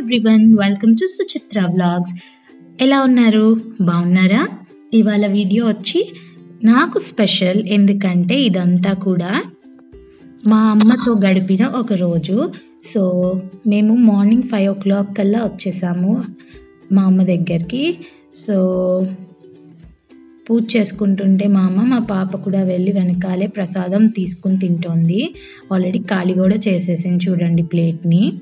Everyone welcome to Suchitra vlogs ఎలా ఉన్నారు? బాగున్నారా? ఇవాళ వీడియో వచ్చి నాకు స్పెషల్ ఎందుకంటే ఇదంతా కూడా మా అమ్మతో గడిపిన ఒక రోజు. సో మేము మార్నింగ్ ఫైవ్ ఓ క్లాక్ కల్లా వచ్చేసాము మా అమ్మ దగ్గరికి. సో పూజ చేసుకుంటుంటే మా అమ్మ మా పాప కూడా వెళ్ళి వెనకాలే ప్రసాదం తీసుకుని తింటోంది. ఆల్రెడీ ఖాళీ కూడా చేసేసింది చూడండి ప్లేట్ని.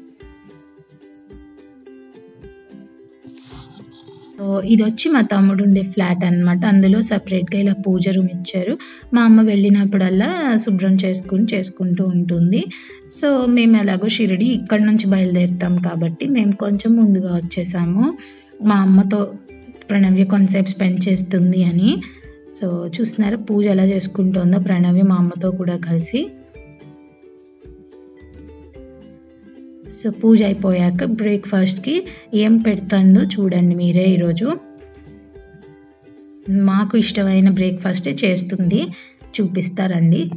సో ఇది వచ్చి మా తమ్ముడు ఉండే ఫ్లాట్ అనమాట అందులో సపరేట్గా ఇలా పూజ రూమ్ ఇచ్చారు. మా అమ్మ వెళ్ళినప్పుడల్లా శుభ్రం చేసుకుని చేసుకుంటూ ఉంటుంది. సో మేము ఎలాగో షిరిడి ఇక్కడ నుంచి బయలుదేరుతాం కాబట్టి మేము కొంచెం ముందుగా వచ్చేసాము. మా అమ్మతో ప్రణవ్య కొంతసేపు స్పెండ్ చేస్తుంది అని. సో చూస్తున్నారా పూజ ఎలా చేసుకుంటుందో ప్రణవ్య మా అమ్మతో కూడా కలిసి. సో పూజ అయిపోయాక బ్రేక్ఫాస్ట్కి ఏం పెడుతుందో చూడండి మీరే ఈరోజు. మాకు ఇష్టమైన బ్రేక్ఫాస్టే చేస్తుంది. చూపిస్తారండి.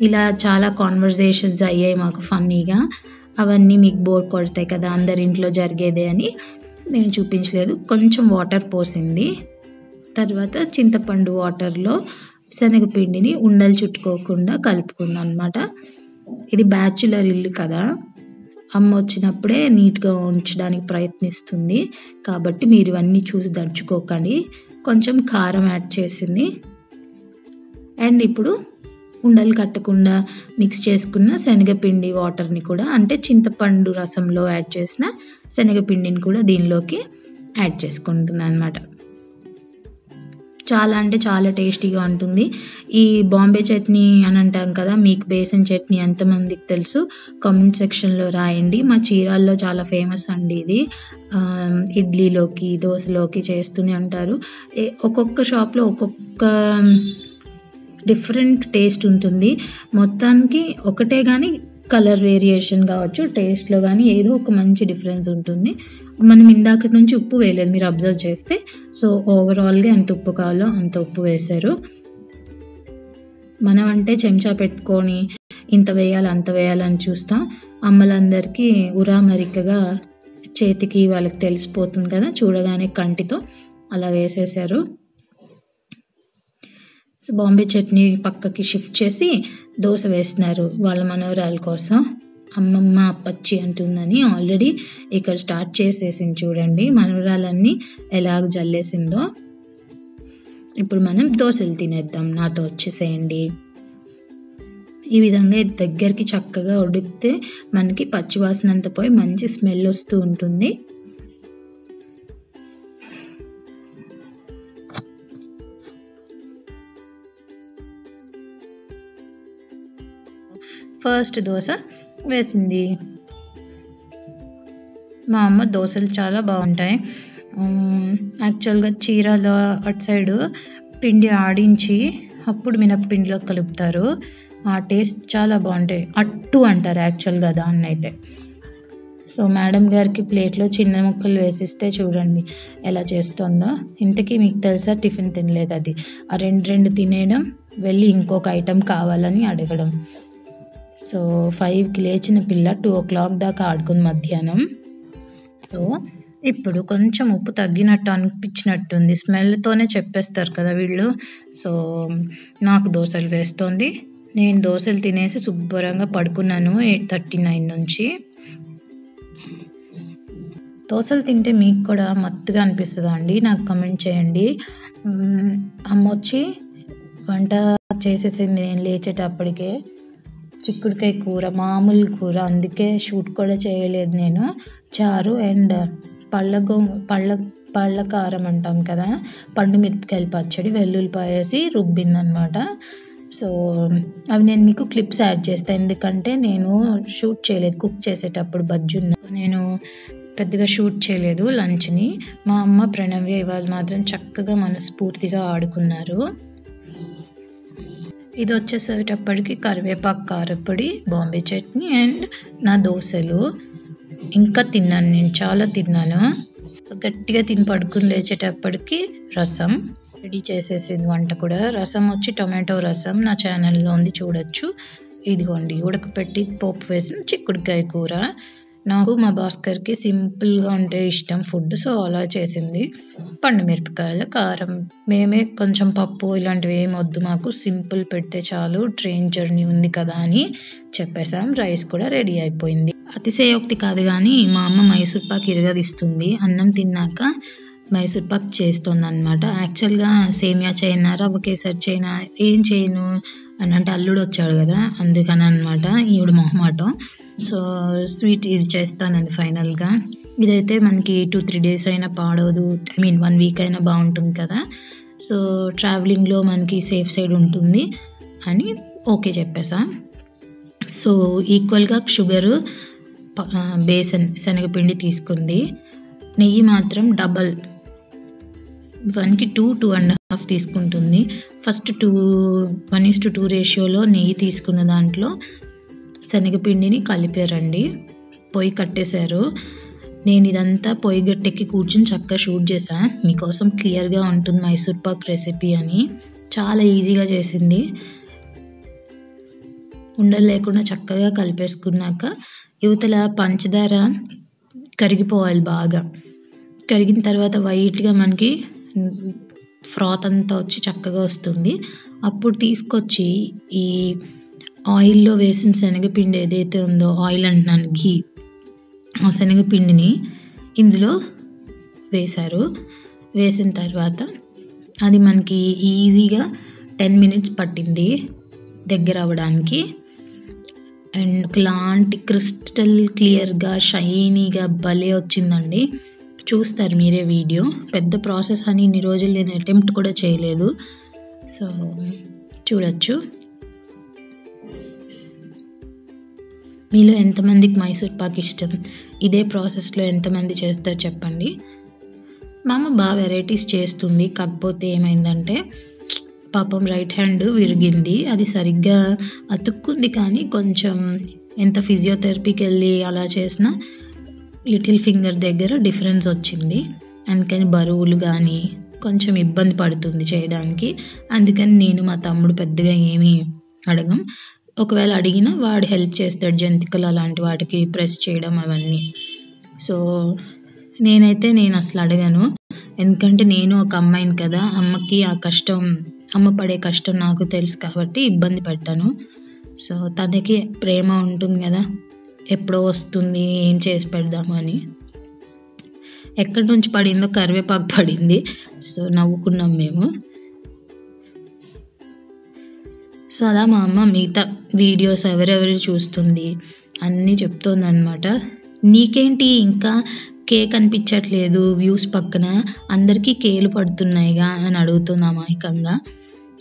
ఇలా చాలా కాన్వర్జేషన్స్ అయ్యాయి మాకు ఫన్నీగా అవన్నీ మీకు బోర్ కొడతాయి కదా అందరి ఇంట్లో జరిగేదే అని నేను చూపించలేదు. కొంచెం వాటర్ పోసింది. తర్వాత చింతపండు వాటర్లో శనగపిండిని ఉండలు చుట్టుకోకుండా కలుపుకుంది అనమాట ఇది బ్యాచులర్ ఇల్లు కదా. అమ్మ వచ్చినప్పుడే నీట్గా ఉంచడానికి ప్రయత్నిస్తుంది. కాబట్టి మీరు ఇవన్నీ చూసి దడుచుకోకండి కొంచెం కారం యాడ్ చేసింది. అండ్ ఇప్పుడు ఉండలు కట్టకుండా మిక్స్ చేసుకున్న శనగపిండి వాటర్ని కూడా అంటే చింతపండు రసంలో యాడ్ చేసిన శనగపిండిని కూడా దీనిలోకి యాడ్ చేసుకుంటున్నాను అనమాట చాలా అంటే చాలా టేస్టీగా ఉంటుంది. ఈ బాంబే చట్నీ అని అంటాం కదా మీకు బేసన్ చట్నీ ఎంతమందికి తెలుసు? కామెంట్ సెక్షన్లో రాయండి. మా చీరాల్లో చాలా ఫేమస్ అండి ఇది. ఇడ్లీలోకి దోశలోకి చేస్తూనే ఉంటారు. ఒక్కొక్క షాప్లో ఒక్కొక్క డిఫరెంట్ టేస్ట్ ఉంటుంది. మొత్తానికి ఒకటే కానీ కలర్ వేరియేషన్ కావచ్చు టేస్ట్లో కానీ ఏదో ఒక మంచి డిఫరెన్స్ ఉంటుంది. మనం ఇందాక నుంచి ఉప్పు వేయలేదు మీరు అబ్జర్వ్ చేస్తే. సో ఓవరాల్గా ఎంత ఉప్పు కావాలో అంత ఉప్పు వేశారు. మనం అంటే చెంచా పెట్టుకొని ఇంత వేయాలి అంత వేయాలని చూస్తాం. అమ్మలందరికీ ఉరామరికగా చేతికి వాళ్ళకి తెలిసిపోతుంది కదా చూడగానే కంటితో అలా వేసేసారు సో బాంబే చట్నీ పక్కకి షిఫ్ట్ చేసి దోశ వేస్తున్నారు వాళ్ళ మనవరాల కోసం. అమ్మమ్మ పచ్చి అంటుందని ఆల్రెడీ ఇక్కడ స్టార్ట్ చేసేసింది చూడండి. మనవరాలన్నీ ఎలాగ జల్లేసిందో ఇప్పుడు మనం దోశలు తినేద్దాం. నాతో వచ్చేసేయండి. ఈ విధంగా దగ్గరికి చక్కగా ఉడికితే మనకి పచ్చివాసన అంతా పోయి మంచి స్మెల్ వస్తూ ఉంటుంది. ఫస్ట్ దోశ వేసింది. మా అమ్మ దోశలు చాలా బాగుంటాయి. యాక్చువల్గా చీరలో అటు సైడు పిండి ఆడించి అప్పుడు మినప్పిండిలో కలుపుతారు. ఆ టేస్ట్ చాలా బాగుంటాయి. అట్టు అంటారు యాక్చువల్గా దాన్ని అయితే సో మేడం గారికి ప్లేట్లో చిన్న ముక్కలు వేసిస్తే చూడండి ఎలా చేస్తుందో. ఇంతకీ మీకు తెలుసా టిఫిన్ తినలేదు అది. ఆ రెండు రెండు తినేయడం వెళ్ళి ఇంకొక ఐటెం కావాలని అడగడం. సో ఫైవ్కి లేచిన పిల్ల టూ ఓ క్లాక్ దాకా ఆడుకుంది మధ్యాహ్నం. సో ఇప్పుడు కొంచెం ఉప్పు తగ్గినట్టు అనిపించినట్టుంది. స్మెల్తోనే చెప్పేస్తారు కదా వీళ్ళు. సో నాకు దోశలు వేస్తోంది. నేను దోశలు తినేసి శుభ్రంగా పడుకున్నాను ఎయిట్ థర్టీ నైన్ నుంచి. దోశలు తింటే మీకు కూడా మత్తుగా అనిపిస్తుందా అండి? నాకు కమెంట్ చేయండి. అమ్మ వచ్చి వంట చేసేసింది నేను లేచేటప్పటికే. చిక్కుడుకాయ కూర మామూలు కూర. అందుకే షూట్ కూడా చేయలేదు నేను. చారు అండ్ పళ్ళగో పళ్ళ పళ్ళ కారం అంటాం కదా. పండు మిరపకాయల పచ్చడి వెల్లుల్లిపాయ వేసి రుబ్బిందనమాట సో అవి నేను మీకు క్లిప్స్ యాడ్ చేస్తాను ఎందుకంటే నేను షూట్ చేయలేదు. కుక్ చేసేటప్పుడు బజ్జున్న. నేను పెద్దగా షూట్ చేయలేదు లంచ్ని. మా అమ్మ ప్రణవ్య ఇవాళ మాత్రం చక్కగా మనస్ఫూర్తిగా ఆడుకున్నారు. ఇది వచ్చేసేటప్పటికి కరివేపాకు కారపొడి బాంబే చట్నీ అండ్ నా దోశలు. ఇంకా తిన్నాను నేను చాలా తిన్నాను. గట్టిగా తిని పడుకుని లేచేటప్పటికి రసం. రెడీ చేసేసింది వంట కూడా. రసం వచ్చి టొమాటో రసం నా ఛానల్లో ఉంది చూడొచ్చు. ఇదిగోండి ఉడకపెట్టి పోపు వేసిన చిక్కుడుకాయ కూర. నాకు మా భాస్కర్కి సింపుల్గా ఉంటే ఇష్టం ఫుడ్ సో అలా చేసింది. పండు మిరపకాయల కారం. మేమే కొంచెం పప్పు ఇలాంటివి ఏం వద్దు మాకు. సింపుల్ పెడితే చాలు ట్రైన్ జర్నీ ఉంది కదా అని చెప్పేసాం రైస్ కూడా రెడీ అయిపోయింది. అతిశయోక్తి కాదు కానీ మా అమ్మ మైసూర్ పాక్ ఇరగదిస్తుంది. అన్నం తిన్నాక మైసూర్ పాక్ చేస్తుంది అనమాట యాక్చువల్గా సేమియా చైనా రవ్వ కేసరి చైనా ఏం చేయను అని అంటే అల్లుడు వచ్చాడు కదా అందుకని అనమాట ఈవిడ మొహమాటం. సో స్వీట్ ఇది చేస్తానండి ఫైనల్గా. ఇదైతే మనకి టూ త్రీ డేస్ అయినా పాడవదు. ఐ మీన్ వన్ వీక్ అయినా బాగుంటుంది కదా. సో ట్రావెలింగ్లో మనకి సేఫ్ సైడ్ ఉంటుంది అని ఓకే చెప్పేసా. సో ఈక్వల్గా షుగరు బేసన్ శనగపిండి తీసుకుంది. నెయ్యి మాత్రం డబల్. వన్కి టూ టూ అండ్ హాఫ్ తీసుకుంటుంది. First two one is to two రేషియోలో నెయ్యి తీసుకున్న దాంట్లో శనగపిండిని కలిపారండి. పొయ్యి కట్టేశారు. నేను ఇదంతా పొయ్యి గట్టెక్కి కూర్చుని చక్కగా షూట్ చేశా. మీకోసం క్లియర్గా ఉంటుంది మైసూర్ పాక్ రెసిపీ అని. చాలా ఈజీగా చేసింది. ఉండలు లేకుండా చక్కగా కలిపేసుకున్నాక యువతల పంచదార కరిగిపోవాలి బాగా. కరిగిన తర్వాత వైట్గా మనకి ఫ్రాత్ అంతా వచ్చి చక్కగా వస్తుంది. అప్పుడు తీసుకొచ్చి ఈ ఆయిల్లో వేసిన శనగపిండి ఏదైతే ఉందో ఆయిల్ అంటున్నాను ఘీ. ఆ శనగపిండిని ఇందులో వేశారు. వేసిన తర్వాత అది మనకి ఈజీగా టెన్ మినిట్స్ పట్టింది దగ్గర అవ్వడానికి. అండ్ ఒకలాంటి క్రిస్టల్ క్లియర్గా షైనీగా భలే వచ్చిందండి. చూస్తారు మీరే వీడియో. పెద్ద ప్రాసెస్ అని ఇన్ని రోజులు నేను అటెంప్ట్ కూడా చేయలేదు. సో చూడొచ్చు. మీలో ఎంతమందికి మైసూర్ పాక్ ఇష్టం? ఇదే ప్రాసెస్లో ఎంతమంది చేస్తారు చెప్పండి. మా అమ్మ బాగా వెరైటీస్ చేస్తుంది. కాకపోతే ఏమైందంటే పాపం రైట్ హ్యాండ్ విరిగింది. అది సరిగ్గా అతుక్కుంది కానీ కొంచెం ఎంత ఫిజియోథెరపీకి వెళ్ళి అలా చేసినా లిటిల్ ఫింగర్ దగ్గర డిఫరెన్స్ వచ్చింది. అందుకని బరువులు కానీ కొంచెం ఇబ్బంది పడుతుంది చేయడానికి. అందుకని నేను మా తమ్ముడు పెద్దగా ఏమీ అడగం. ఒకవేళ అడిగినా వాడు హెల్ప్ చేస్తాడు. జంతికలు అలాంటి వాటికి ప్రెస్ చేయడం అవన్నీ. సో నేనైతే నేను అసలు అడగను. ఎందుకంటే నేను ఒక అమ్మాయిని కదా అమ్మకి ఆ కష్టం అమ్మ పడే కష్టం నాకు తెలుసు కాబట్టి ఇబ్బంది పెట్టాను సో తనకి ప్రేమ ఉంటుంది కదా ఎప్పుడో వస్తుంది ఏం చేసి పెడదాము అని. ఎక్కడి నుంచి పడిందో కరివేపాకు పడింది. సో నవ్వుకున్నాం మేము. సో అలా మా అమ్మ మిగతా వీడియోస్ ఎవరెవరు చూస్తుంది అన్నీ చెప్తుందనమాట నీకేంటి ఇంకా కేక్ అనిపించట్లేదు వ్యూస్ పక్కన అందరికీ కేలు పడుతున్నాయిగా అని అడుగుతుంది అమాయకంగా.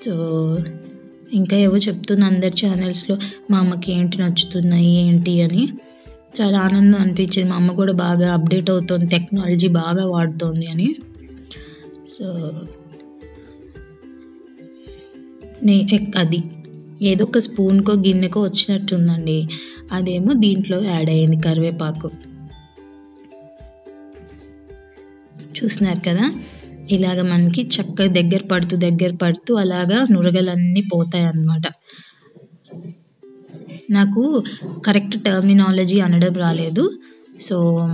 సో ఇంకా ఏవో చెప్తుంది అందరి ఛానల్స్లో మా అమ్మకి ఏంటి నచ్చుతున్నాయి ఏంటి అని. చాలా ఆనందం అనిపించింది. మా అమ్మ కూడా బాగా అప్డేట్ అవుతుంది టెక్నాలజీ బాగా వాడుతోంది అని. సో నే ఎక్- అది. ఏదో ఒక స్పూన్కో గిన్నెకో వచ్చినట్టుందండి. అదేమో దీంట్లో యాడ్ అయ్యింది కరివేపాకు. చూస్తున్నారు కదా? ఇలాగ మనకి చక్కగా దగ్గర పడుతూ దగ్గర పడుతూ అలాగా నురగలన్నీ పోతాయి అన్నమాట నాకు కరెక్ట్ టర్మినాలజీ అనడం రాలేదు. సో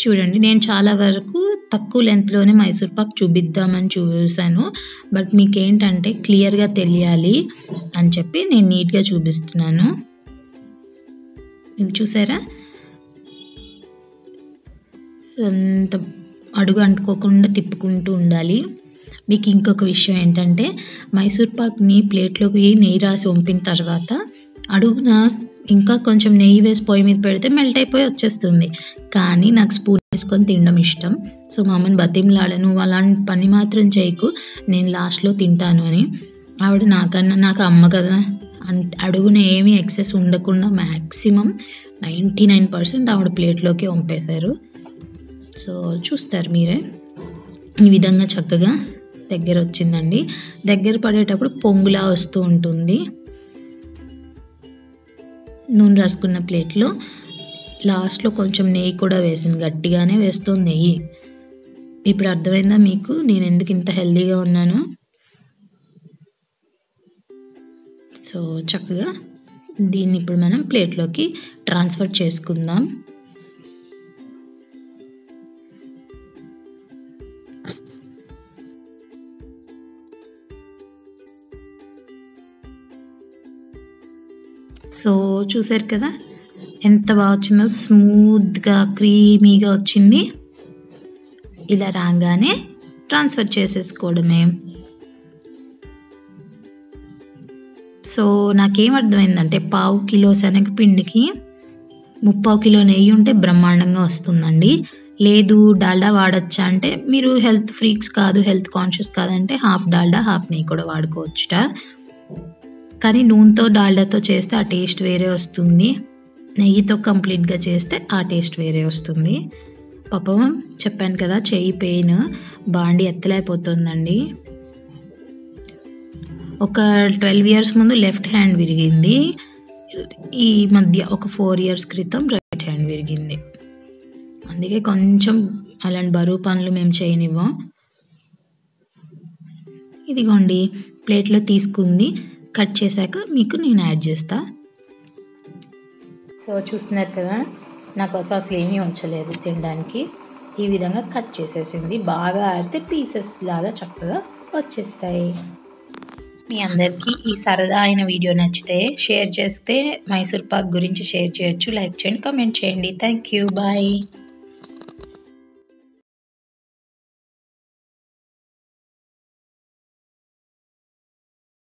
చూడండి నేను చాలా వరకు తక్కువ లెంత్లోనే మైసూర్ పాక్ చూపిద్దామని చూశాను. బట్ మీకు ఏంటంటే క్లియర్గా తెలియాలి అని చెప్పి నేను నీట్గా చూపిస్తున్నాను. ఇది చూసారా? అంత అడుగు అంటుకోకుండా తిప్పుకుంటూ ఉండాలి. మీకు ఇంకొక విషయం ఏంటంటే మైసూర్ పాక్ని ప్లేట్లోకి నెయ్యి రాసి వంపిన తర్వాత అడుగున ఇంకా కొంచెం నెయ్యి వేసి పొయ్యి మీద పెడితే మెల్ట్ అయిపోయి వచ్చేస్తుంది. కానీ నాకు స్పూన్ వేసుకొని తినడం ఇష్టం. సో మా అమ్మని బతిమలాడను అలాంటి పని మాత్రం చేయకు. నేను లాస్ట్లో తింటాను అని. ఆవిడ నాకన్నా నాకు అమ్మ కదా. అన్- అడుగున ఏమీ ఎక్సెస్ ఉండకుండా మ్యాక్సిమం నైంటీ నైన్ పర్సెంట్ ఆవిడ ప్లేట్లోకి పంపేశారు సో చూస్తారు మీరే. ఈ విధంగా చక్కగా దగ్గర వచ్చిందండి. దగ్గర పడేటప్పుడు పొంగులా వస్తూ ఉంటుంది. నూనె రాసుకున్న ప్లేట్లో లాస్ట్లో కొంచెం నెయ్యి కూడా వేసింది. గట్టిగానే వేస్తుంది నెయ్యి. ఇప్పుడు అర్థమైందా మీకు? నేను ఎందుకు ఇంత హెల్దీగా ఉన్నాను? సో చక్కగా దీన్ని ఇప్పుడు మనం ప్లేట్లోకి ట్రాన్స్ఫర్ చేసుకుందాం. సో చూసారు కదా ఎంత బాగా వచ్చిందో స్మూత్గా క్రీమీగా వచ్చింది. ఇలా రాగానే ట్రాన్స్ఫర్ చేసేసుకోవడమే. సో నాకేం అర్థమైందంటే పావు కిలో శనగపిండికి ముప్పావు కిలో నెయ్యి ఉంటే బ్రహ్మాండంగా వస్తుందండి. లేదు డాల్డా వాడచ్చా అంటే మీరు హెల్త్ ఫ్రీక్స్ కాదు హెల్త్ కాన్షియస్ కాదంటే హాఫ్ డాల్డా హాఫ్ నెయ్యి కూడా వాడుకోవచ్చుట. కానీ నూనెతో డాల్డాతో చేస్తే ఆ టేస్ట్ వేరే వస్తుంది. నెయ్యితో కంప్లీట్గా చేస్తే ఆ టేస్ట్ వేరే వస్తుంది. పాపం చెప్పాను కదా చెయ్యి పెయిన్ బాండి ఎత్తలేకపోతుందండి. ఒక ట్వెల్వ్ ఇయర్స్ ముందు లెఫ్ట్ హ్యాండ్ విరిగింది. ఈ మధ్య ఒక ఫోర్ ఇయర్స్ క్రితం రైట్ హ్యాండ్ విరిగింది. అందుకే కొంచెం అలాంటి బరువు పనులు మేము చేయనివ్వం. ఇదిగోండి ప్లేట్లో తీసుకుంది. కట్ చేశాక మీకు నేను యాడ్ చేస్తా. సో చూస్తున్నారు కదా నాకు అసలు అసలు ఏమీ ఉంచలేదు తినడానికి. ఈ విధంగా కట్ చేసేసింది. బాగా ఆడితే పీసెస్ లాగా చక్కగా వచ్చేస్తాయి. మీ అందరికీ ఈ సరదా అయిన వీడియో నచ్చితే షేర్ చేస్తే మైసూర్ పాక్ గురించి షేర్ చేయొచ్చు. లైక్ చేయండి కామెంట్ చేయండి. Thank you. బాయ్.